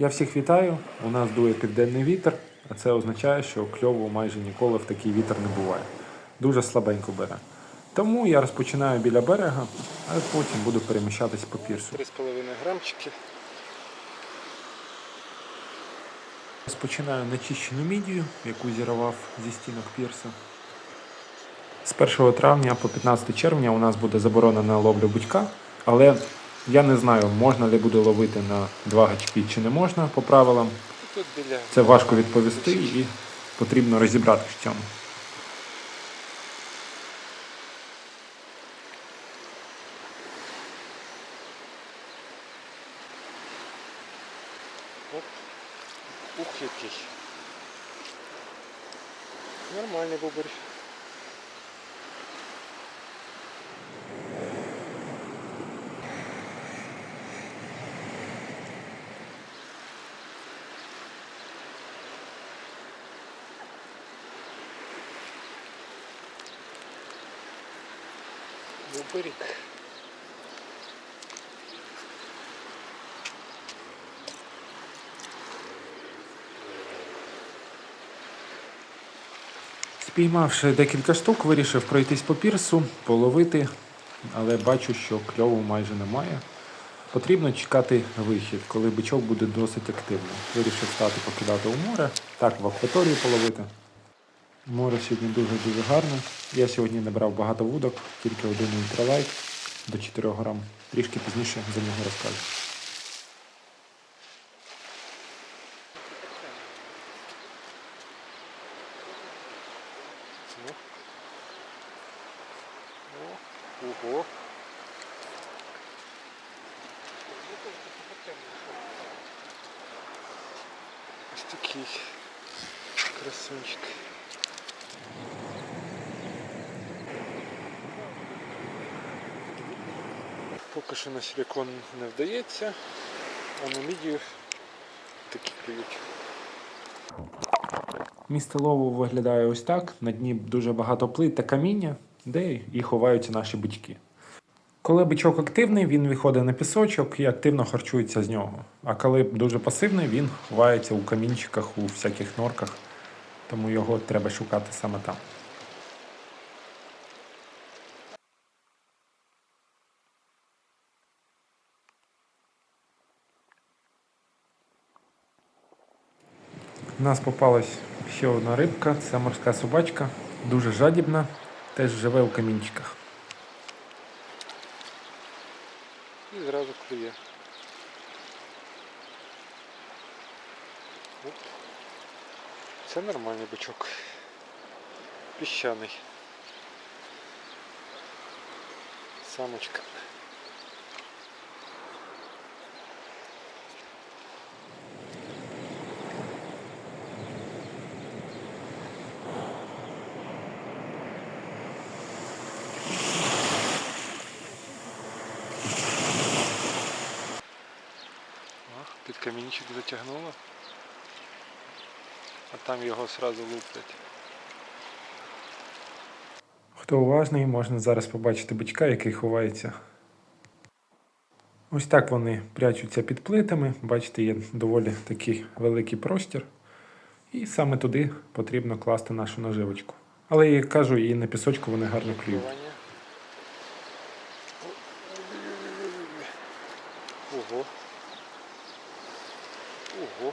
Я всіх вітаю. У нас дує південний вітер, а це означає, що кльову майже ніколи в такий вітер не буває. Дуже слабенько бере. Тому я розпочинаю біля берега, а потім буду переміщатись по пірсу. 3,5 грамчики. Розпочинаю начищену мідію, яку зірвав зі стінок пірса. З 1 травня по 15 червня у нас буде заборонена ловля будька, але я не знаю, можна ли буде ловити на два гачки чи не можна по правилам. Це важко відповісти і потрібно розібратися в цьому. Ух, який. Нормальний бубр. Бубрик. Спіймавши декілька штук, вирішив пройтись по пірсу, половити, але бачу, що кльову майже немає. Потрібно чекати вихід, коли бичок буде досить активний. Вирішив стати покидати у море, так в акваторії половити. Море сьогодні дуже-дуже гарне. Я сьогодні не брав багато вудок, тільки один ультралайт до 4 грам. Трішки пізніше за нього розкажу. Ого. Ось такий красунчик. Поки що на силикон не вдається, а на мідію такі клюють. Місце лову виглядає ось так. На дні дуже багато плит та каміння, де і ховаються наші бички. Коли бичок активний, він виходить на пісочок і активно харчується з нього. А коли дуже пасивний, він ховається у камінчиках, у всяких норках, тому його треба шукати саме там. У нас попалась ще одна рибка, це морська собачка, дуже жадібна, теж живе у камінчиках. І зразу клює. Це нормальний бичок. Піщаний. Самочка. Камінчик затягнуло. А там його сразу луплять. Хто уважний, можна зараз побачити бичка, який ховається. Ось так вони прячуться під плитами. Бачите, є доволі такий великий простір. І саме туди потрібно класти нашу наживочку. Але як кажу, і на пісочку вони гарно клюють. Клювання. Ого. Ого.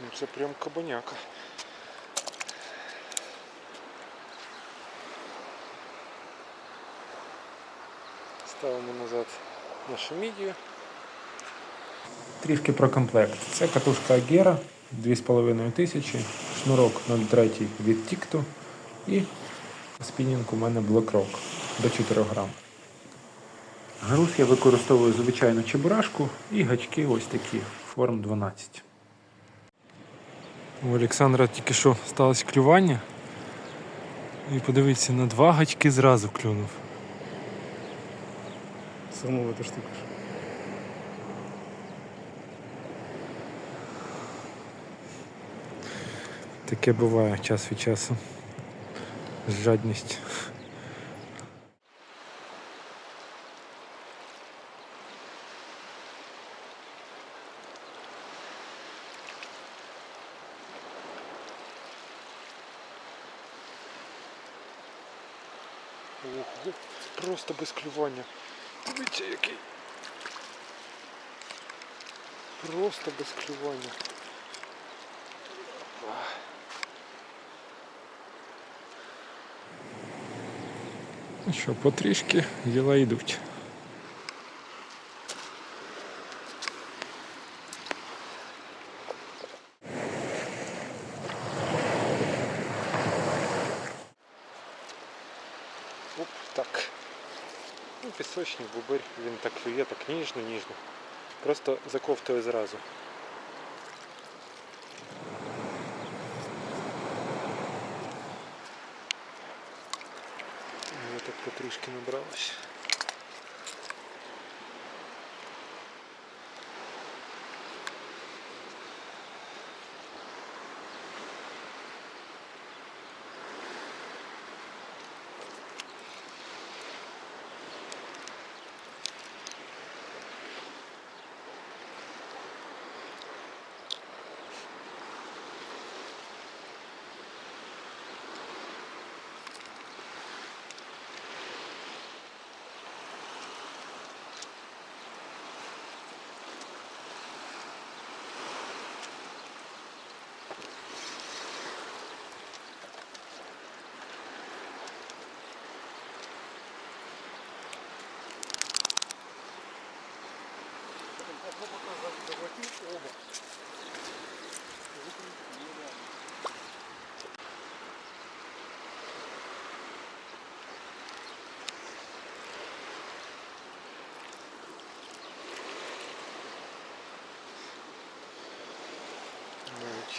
Ну це прям кабаняка. Ставимо назад нашу мідію. Трішки про комплект. Це катушка Агера 2,5 тисячі, шнурок 0,3 від Тікту і спінінг у мене Black Rock до 4 грам. Груз я використовую звичайну чебурашку і гачки ось такі, форм 12. У Олександра тільки що сталося клювання. І подивіться, на два гачки зразу клюнув. Самовита штука. ж. Таке буває час від часу. жадність. Ого, просто без клювання. Дивіться який. Просто без клювання. Ну що, потрішки діла йдуть. Оп, так. Пісочник, бубир, він так клює, так ніжно, ніжно. Просто заковтує зразу. Я так потрішки набралось.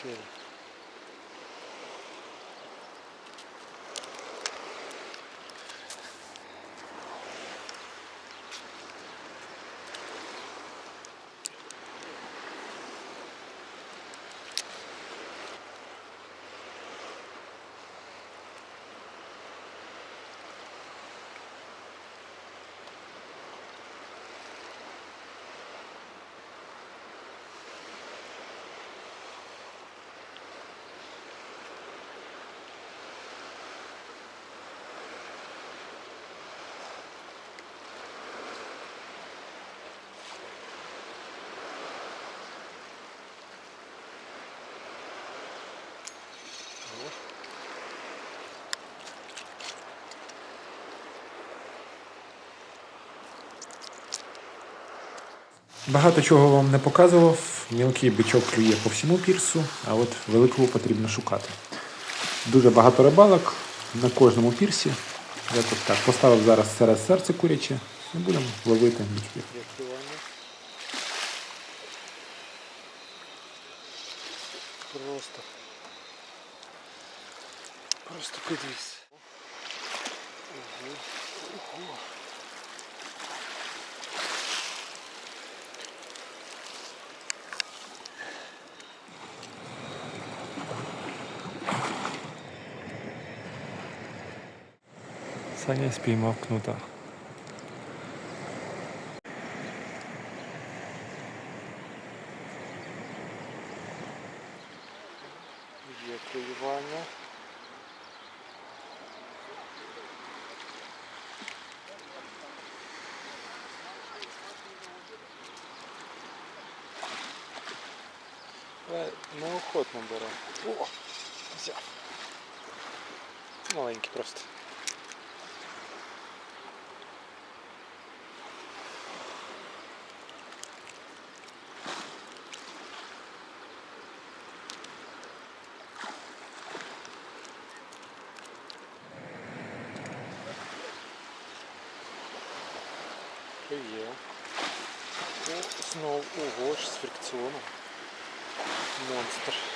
На Багато чого вам не показував. Мілкий бичок клює по всьому пірсу, а от великого потрібно шукати. Дуже багато рибалок на кожному пірсі. Якось так. Поставив зараз серед серце куряче і будемо ловити бичків. Просто. Просто подивись. Ого. Ого. Саня спіймав кнута. Є клювання. Але неохотно бере. О! Взяв. Маленький просто. Є. О, знову ого с фрикционом. Монстр.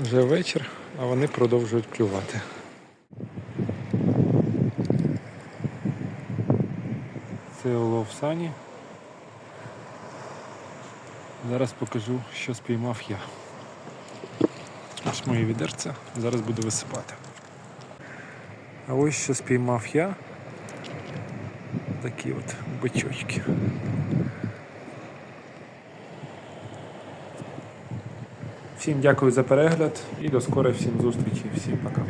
Вже вечір, а вони продовжують клювати. Це улов сані. Зараз покажу, що спіймав я. Ось моє відерце. Зараз буду висипати. А ось що спіймав я. Такі от бичочки. Всім дякую за перегляд і до скорих всім зустрічі. Всім пока.